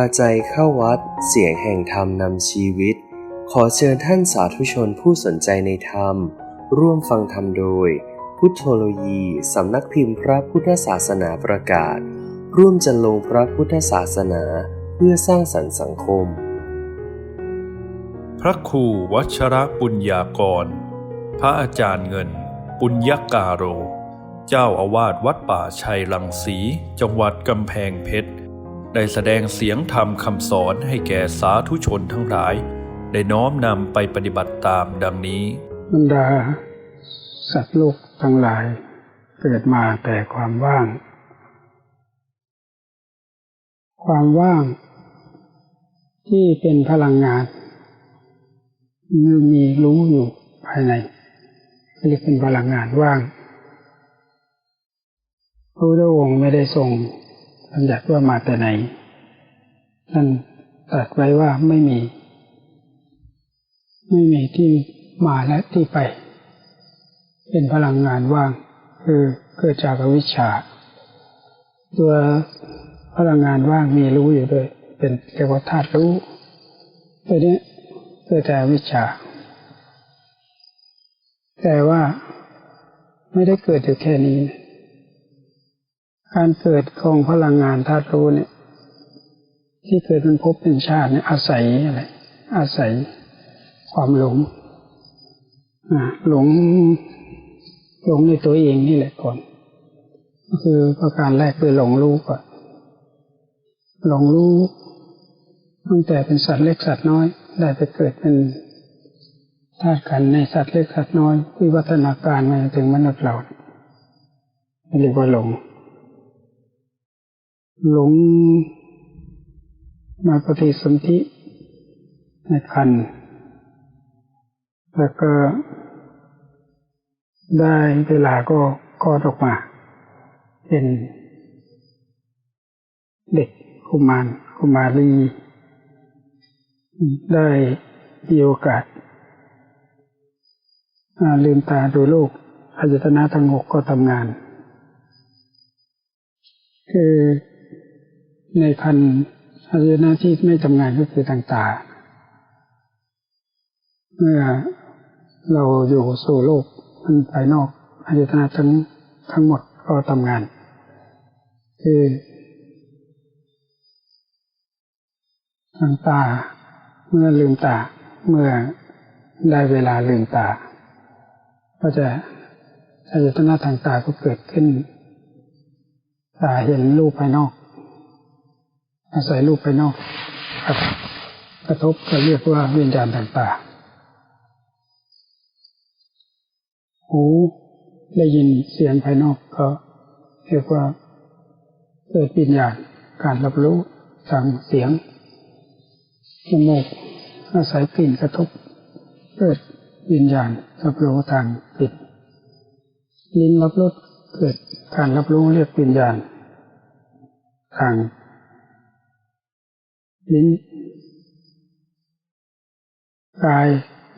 าใจเข้าวัด เสียงแห่งธรรมนำชีวิต ขอเชิญท่านสาธุชนผู้สนใจในธรรม ร่วมฟังธรรมโดย พุทธโลยีสำนักพิมพ์พระพุทธศาสนาประกาศ ร่วมจันลงพระพุทธศาสนาเพื่อสร้างสรรค์สังคม พระครูวัชระปุญญากร พระอาจารย์เงิน ปุญญกาโร เจ้าอาวาสวัดป่าชัยลังสี จังหวัดกำแพงเพชร ได้แสดงเสียงธรรมคำสอนให้แก่สาธุชนทั้งหลาย ได้น้อมนำไปปฏิบัติตามดังนี้บรรดา สัตว์โลกทั้งหลาย เกิดมาแต่ความว่าง ความว่าง ที่เป็นพลังงานมีมีรู้อยู่ภายในเรียกเป็นพลังงานว่างพระพุทธองค์ไม่ได้ทรง บัญญัติว่ามาแต่ไหนท่นตรัสไว้ว่าไม่มี ไม่มีที่มาและที่ไป เป็นพลังงานว่าง คือเกิดจากอวิชชา ตัวพลังงานว่างมีรู้อยู่ด้วย เป็นเรียกว่าธาตุรู้ตัวนี้เกิดจากวิชชาแต่ว่าไม่ได้เกิดอยู่แค่นี้ การเกิดของพลังงานธาตุรู้เนี่ย ที่เกิดเป็นภพเป็นชาติเนี่ยอาศัยอะไรอาศัยความหลงหลงหลงในตัวเองนี่แหละก่อน ก็คือประการแรกคือหลงรู้ก่อนหลงรู้ตั้งแต่เป็นสัตว์เล็กสัตว์น้อย ได้ไปเกิดเป็นธาตุขันในสัตว์เล็กสัตว์น้อยวิวัฒนาการมาถึงมนุษย์เราเรียกว่าหลง หลงมาปฏิสนธิในขันแล้วก็ได้เวลาก็คลอดออกมา เป็นเด็กกุมารกุมารี ได้มีโอกาสลืมตาดูโลกอายตนะทั้งหกก็ทำงาน คือ ในคันอายนะที่ไม่ทำงานก็คือทางตา เมื่อเราอยู่สู่โลกมันภายนอกอายตนะทั้งทั้งหมดก็ทำงาน คือทางตา เมื่อลืมตา เมื่อได้เวลาลืมตา ก็จะอายตนะทางตาก็เกิดขึ้นตาเห็นรูปภายนอก อาศัยรูปภายนอกกระทบก็เรียกว่าวิญญาณทางตาหูได้ยินเสียงภายนอกก็เรียกว่าเกิดวิญญาณการรับรู้ทางเสียงจมูกอาศัยกลิ่นกระทบเกิดวิญญาณรับรู้ทางกลิ่นลิ้นรับรสเกิดการรับรู้เรียกวิญญาณทาง นกาย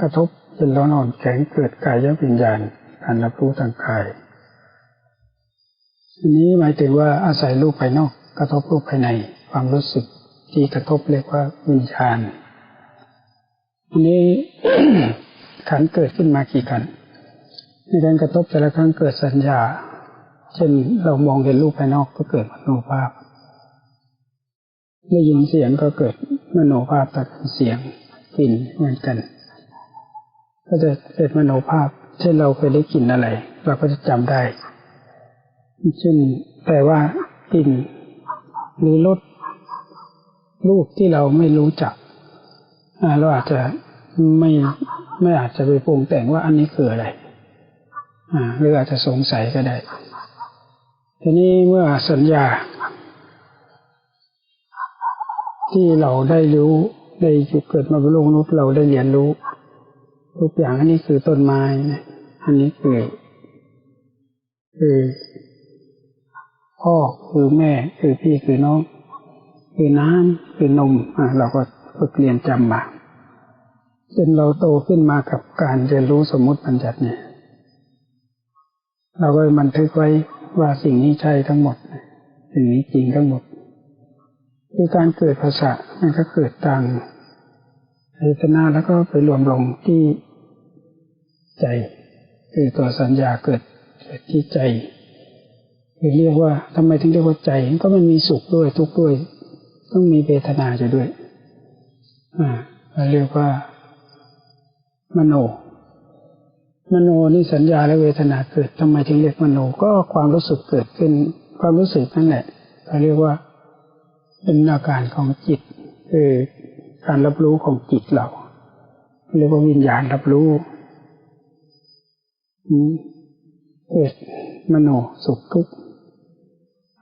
กระทบเป็นร้อนอ่อนแข็งเกิดกายยวิญญาณการรับรู้ทางกายอันนี้หมายถึงว่าอาศัยรูปภายนอก กระทบรูปภายในความรู้สึกที่กระทบเรียกว่าวิญญาณอันนี้ขันเกิดขึ้นมากี่ขันในการกระทบแต่ละครั้งเกิดสัญญา เช่นเรามองเห็นรูปภายนอกก็เกิดมโนภาพ ได้ยินเสียงก็เกิดมโนภาพตัดเสียงกลิ่นเหมือนกัน ก็จะเกิดมโนภาพ เช่นเราเคยได้กลิ่นอะไร เราก็จะจำได้ เช่นแต่ว่ากลิ่นหรือรสรูปที่เราไม่รู้จักเราอาจจะไม่ไม่อาจจะไปปรุงแต่งว่าอันนี้คืออะไรหรืออาจจะสงสัยก็ได้ ทีนี้เมื่อสัญญา ที่เราได้รู้ได้เกิดมาเป็นโลกนุษย์เราได้เรียนรู้ ทุกอย่างอันนี้คือต้นไม้นะอันนี้คือคือพ่อคือแม่คือพี่คือน้อง คือน้ำคือนมอ่าเราก็ฝึกเรียนจำมาจนเราโตขึ้นมากับการเรียนรู้สมมุติบัญญัติเนี่ย เราก็บันทึกไว้ว่าสิ่งนี้ใช่ทั้งหมด สิ่งนี้จริงทั้งหมด คือการเกิดภาษามันก็เกิดทางอายตนะแล้วก็ไปรวมลงที่ใจ คือตัวสัญญาเกิดเกิดที่ใจคือเรียกว่าทำไมถึงเรียกว่าใจ ก็มันมีสุขด้วยทุกข์ด้วย ต้องมีเวทนาอยู่ด้วย อ่าเราเรียกว่า มโน มโนนี่สัญญาและเวทนาเกิดทำไมถึงเรียกมโน ก็ความรู้สึกเกิดขึ้น ความรู้สึกนั่นแหละเขาเรียกว่า เป็นอาการของจิตคือการรับรู้ของจิตเราเรียกว่าวิญญาณรับรู้อืมเกิดมโนสุขทุกข์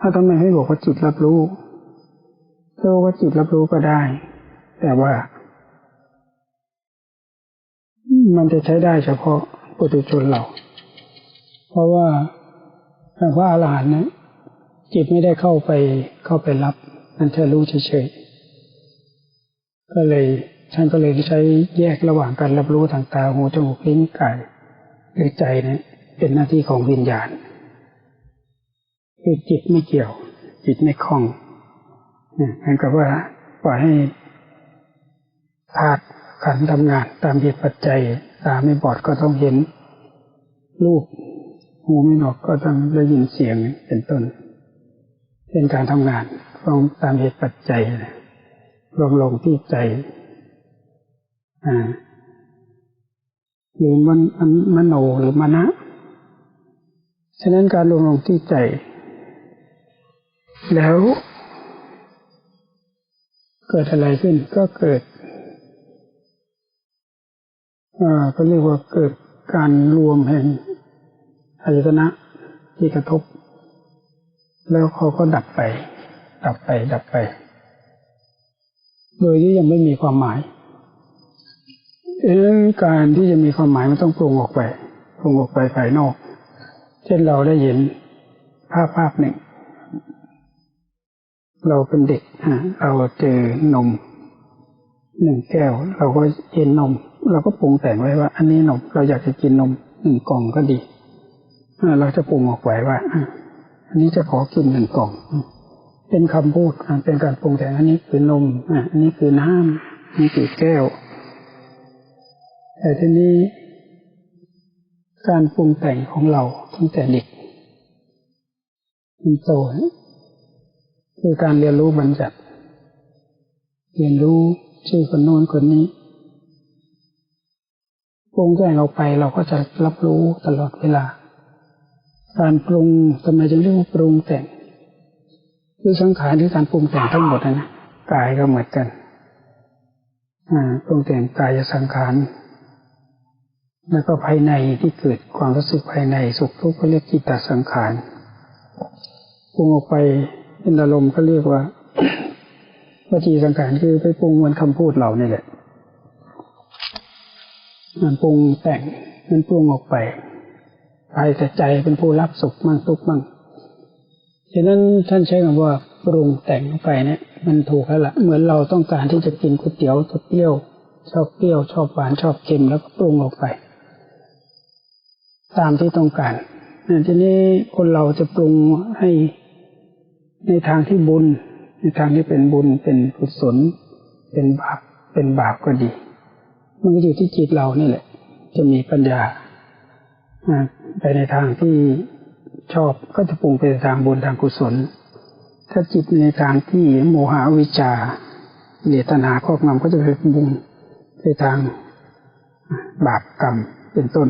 ถ้าทำไมให้บอกว่าจิตรับรู้ถ้าบอกว่าจิตรับรู้ก็ได้ แต่ว่า มันจะใช้ได้เฉพาะปุถุชนเรา เพราะว่าแต่ว่าอรหันต์นะจิตไม่ได้เข้าไปเข้าไปรับ มันแค่รู้เฉยๆก็เลยท่านก็เลยใช้แยกระหว่างการรับรู้ทางตาหูจมูกลิ้นกายหรือใจเนะเป็นหน้าที่ของวิญญาณคือจิตไม่เกี่ยว จิตไม่คล้องเหมือนกับว่าปล่อยให้ธาตุขันทำงาน ตามเหตุปัจจัย ตาไม่บอดก็ต้องเห็นรูปหูไม่หนวกก็ต้องได้ยินเสียงเป็นต้น เป็นการทำงาน ของตามเหตุปัจจัยรวมลงที่ใจ อ่าหรือมันมโนหรือมณะฉะนั้นการรวมลงที่ใจ แล้ว เกิดอะไรขึ้นก็เกิดอ่าก็เรียกว่าเกิดการรวมแห่งอายตนะที่กระทบ แล้วเขาก็ดับไป ดับไปดับไป โดยที่ยังไม่มีความหมายดังนั้นการที่จะมีความหมายมันต้องปรุงออกไปปรุงออกไปภายนอก เช่นเราได้เห็นภาพภาพหนึ่ง เราเป็นเด็กเราเจอนมหนึ่งแก้ว เราก็เห็นนม เราก็ปรุงแต่งไว้ว่า อันนี้นมเราอยากจะกินนมหนึ่งกล่องก็ดีเราจะปรุงออกไปว่าอันนี้จะขอกินหนึ่งกล่อง เป็นคำพูดเป็นการปรุงแต่งอันนี้คือนมอันนี้คือน้ำนี่คือแก้ว แต่ทีนี้ การปรุงแต่งของเราตั้งแต่เด็กเป็นโตคือการเรียนรู้บัญญัติเรียนรู้ชื่อคนโน้นคนนี้ปรุงแต่งออกไปเราก็จะรับรู้ตลอดเวลา การปรุงทำไมจึงเรียกว่าปรุงแต่ง คือสังขารหรือการปรุงแต่งทั้งหมดนะกายก็เหมือนกันปรุงแต่งกายสังขารแล้วก็ภายในที่เกิดความรู้สึกภายในสุขทุกข์ก็เรียกจิตตสังขารปรุงออกไปเป็นอารมณ์ก็เรียกว่าวจีสังขารคือไปปรุงมันคำพูดเรานี่แหละมันปรุงแต่งมันปรุงออกไปภายแต่ใจเป็นผู้รับสุขมั่งทุกข์มั่ง ฉะนั้นท่านใช้คำว่าปรุงแต่งไปเนี่ยมันถูกแล้วละ่ะเหมือนเราต้องการที่จะกินก๋วยเตี๋ยวจะเปรี้ยว ชอบเปรี้ยว ชอบหวานชอบเค็มแล้วก็ปรุงออกไป ตามที่ต้องการทีนี้คนเราจะปรุงให้ในทางที่บุญ ในทางที่เป็นบุญเป็นกุศล เป็นบาปเป็นบาปก็ดี มันก็อยู่ที่จิตเรานี่แหละ จะมีปัญญาไปในทางที่ ชอบก็จะปรุงไปทางบุญทางกุศล ถ้าจิตในทางที่โมหะวิชาเนตนาครอบงำก็จะไปปรุงไปทางบาปกรรมเป็นต้น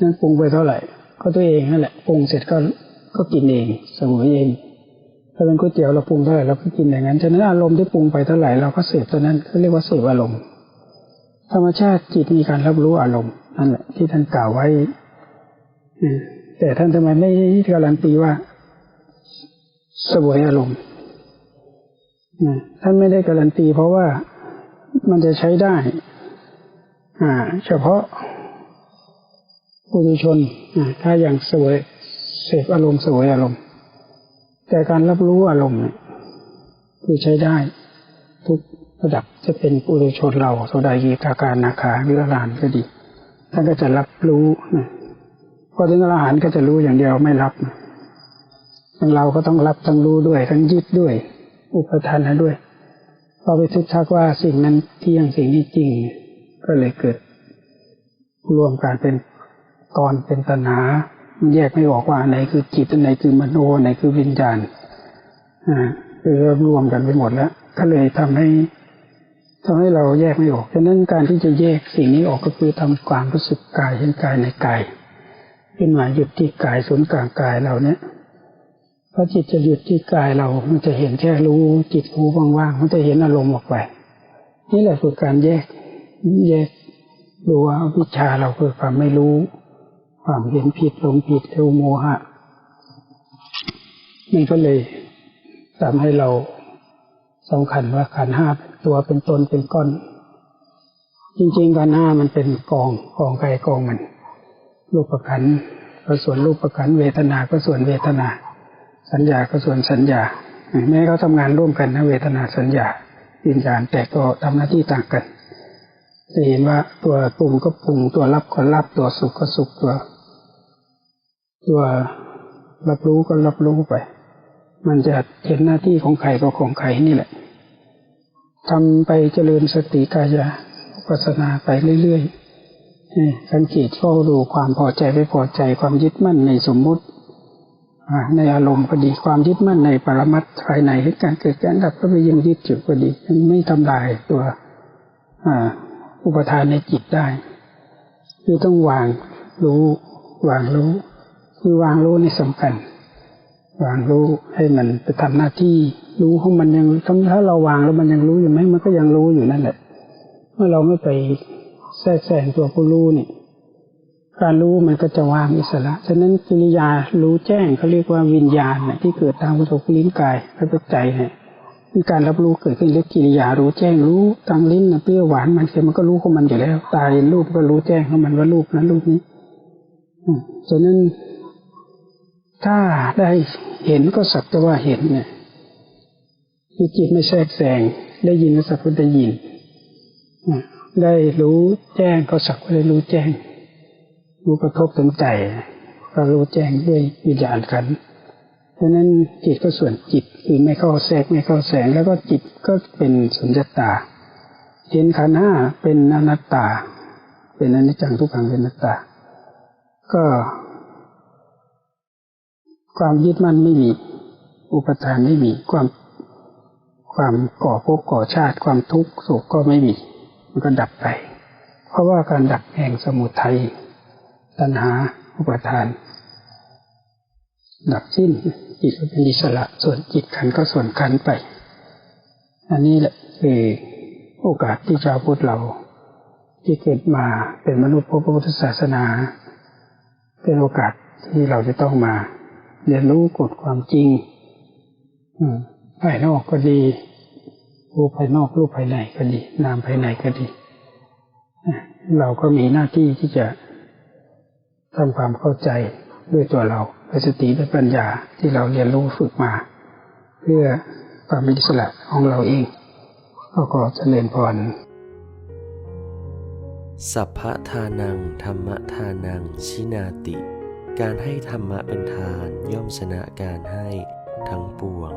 นั้นปรุงไปเท่าไหร่ ก็ตัวเองนั่นแหละปรุงเสร็จก็ก็กินเองสมุยเองถ้าเป็นก๋วยเตี๋ยวเราปรุงเท่าไหร่เราก็กินอย่างนั้นฉะนั้นอารมณ์ที่ปรุงไปเท่าไหร่เราก็เสพตัวนั้นเขาเรียกว่าเสพอารมณ์ธรรมชาติจิตมีการรับรู้อารมณ์นั่นแหละที่ท่านกล่าวไว้ แต่ท่านทำไมไม่การันตีว่าสวยอารมณ์ท่านไม่ได้การันตีเพราะว่ามันจะใช้ได้ อ่า เฉพาะปุถุชนถ้าอย่างสวยเสพอารมณ์สวยอารมณ์ แต่การรับรู้อารมณ์คือใช้ได้ ทุกระดับจะเป็นปุถุชนเราโสดายีกาการนาคาหรืออรหันก็ดีท่านก็จะรับรู้ พอถึงอรหันต์ก็จะรู้อย่างเดียวไม่รับอย่างเราก็ต้องรับทั้งรู้ด้วย ทั้งยึดด้วย อุปทานด้วยพอไปทุกทักว่าสิ่งนั้นเที่ยงสิ่งนี้จริง ก็เลยเกิด รวมกันเป็นตอนเป็นตัณหามันแยกไม่ออกว่าไหนคือจิตอันไหนคือมโนอันไหนคือวิญญาณอ่าคือรวมกันไปหมดแล้ว ก็เลยทำให้ทำให้เราแยกไม่ออก ฉะนั้นการที่จะแยกสิ่งนี้ออกก็คือทำความรู้สึกกายเห็นกายในกาย ขึ้นมาหยุดที่กายศูนย์กลางกายเราเนี่ยพอจิตจะหยุดที่กายเรา มันจะเห็นแค่รู้จิตรู้ว่างๆมันจะเห็นอารมณ์ออกไป นี่แหละคือการแยกแยกดูว่าวิชาเราคือความไม่รู้ ความเห็นผิดหลงผิดเทวโมหะมันก็เลยทำให้เราสำคัญว่าขันห้าเป็นตัวเป็นตนเป็นก้อน จริงๆขันห้ามันเป็นกองกองใครกองมัน รูปขันก็ส่วนรูปขันเวทนา ก็ส่วนเวทนา สัญญาก็ส่วนสัญญาแม้เขาทำงานร่วมกันนะเวทนาสัญญาวิญญาณแต่ก็ทำหน้าที่ต่างกันจะเห็นว่าตัวปรุงก็ปรุงตัวรับก็รับตัวสุขก็สุขตัว ตัวรับรู้ก็รับรู้ไป มันจะเห็นหน้าที่ของใครก็ของใครนี่แหละทำไปเจริญสติกายะปัสนาไปเรื่อยๆ สังเกตเฝ้าดูความพอใจไม่พอใจความยึดมั่นในสมมุติอในอารมณ์ก็ดีความยึดมั่นในปรมัตถ์ภายในเหตุการเกิดการดับก็ไปยังยึดจุดก็ดีมันไม่ทำลายตัวออุปทานในจิตได้คือต้องวางรู้วางรู้ คือวางรู้นี่สำคัญ วางรู้ให้มันไปทำหน้าที่รู้ของมันยังถ้าเราวางแล้วมันยังรู้อยู่ไหมมันก็ยังรู้อยู่นั่นแหละ เมื่อเราไม่ไป แทรกแซงตัวผู้รู้เนี่ยการรู้มันก็จะวางอิสระ ฉะนั้นกิริยารู้แจ้งเขาเรียกว่าวิญญาณเนี่ยที่เกิดทางประสบลิ้นกายและปัจจัยเนี่ยมีการรับรู้เกิดขึ้นเรียกกิริยารู้แจ้งรู้ทางลิ้นนะเปรี้ยวหวานมันเค็มมันก็รู้ของมันอยู่แล้ว ตาเห็นรูปก็รู้แจ้งของมันว่ารูปนั้นรูปนี้ฉะนั้นถ้าได้เห็นก็สักแต่ว่าเห็นเนี่ยคือจิตไม่แทรกแซงได้ยินก็สักว่ได้ยิน ได้รู้แจ้งก็สักว่าได้รู้แจ้ง รู้กระทบถึงใจก็รู้แจ้งด้วยวิญญาณขันฉะนั้นจิตก็ส่วนจิตคือไม่เข้าแทรกไม่เข้าแสง แล้วก็จิตก็เป็นสุญญตา เห็นขันห้าเป็นอนัตตา เป็นอนิจจังทุกขังเป็นอนัตตา ก็ ความยึดมั่นไม่มี อุปทานไม่มีความ ความก่อภพก่อชาติความทุกข์โศกก็ไม่มี มันก็ดับไป เพราะว่าการดับแห่งสมุทัยตัณหาอุปทาน ดับสิ้นจิตก็เป็นอิสระ ส่วนจิตขันก็ส่วนขันไป อันนี้แหละคือโอกาสที่ชาวพุทธเราที่เกิดมาเป็นมนุษย์พระพุทธศาสนา เป็นโอกาสที่เราจะต้องมา เรียนรู้กฎความจริงภายนอกก็ดี รูปภายนอกรูปภายในก็ดี นามภายในก็ดี เราก็มีหน้าที่ที่จะทำความเข้าใจด้วยตัวเราด้วยสติด้วยปัญญาที่เราเรียนรู้ฝึกมา เพื่อความเป็นอิสระของเราเองก็ขอเจริญพรสัพพะทานัง ธรรมทานัง ชินาติ การให้ธรรมะเป็นทานย่อมชนะการให้ทั้งปวง